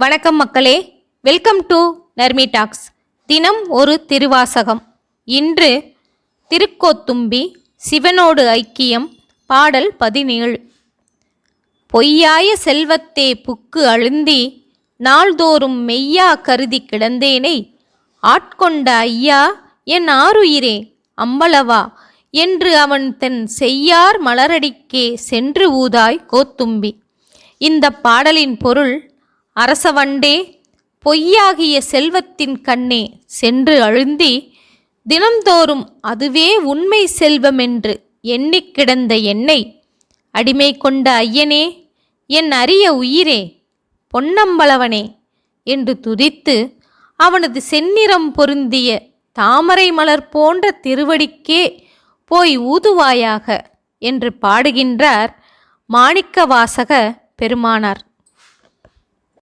வணக்கம் மக்களே. Welcome to Narmi tax தினம் ஒரு திருவாசகம். இன்று திருக்கோத்தும்பி சிவனோடு ஐக்கியம் பாடல் பதினேழு. பொய்யாய செல்வத்தே புக்கு அழுந்தி நாள்தோறும் மெய்யா கருதி கிடந்தேனை ஆட்கொண்ட ஐயா என் ஆருயிரே அம்பளவா என்று அவன் தன் செய்யார் மலரடிக்கே சென்று ஊதாய் கோத்தும்பி. இந்த பாடலின் பொருள் அரசவண்டே பொய்யாகிய செல்வத்தின் கண்ணே சென்று அழுந்தி தினம்தோறும் அதுவே உண்மை செல்வமென்று எண்ணிக் கிடந்த என்னை. அடிமை கொண்ட ஐயனே என் அரிய உயிரே பொன்னம்பளவனே என்று துதித்து அவனது செந்நிறம் பொருந்திய தாமரை மலர் போன்ற திருவடிக்கே போய் ஊதுவாயாக என்று பாடுகின்றார் மாணிக்கவாசக பெருமானார்.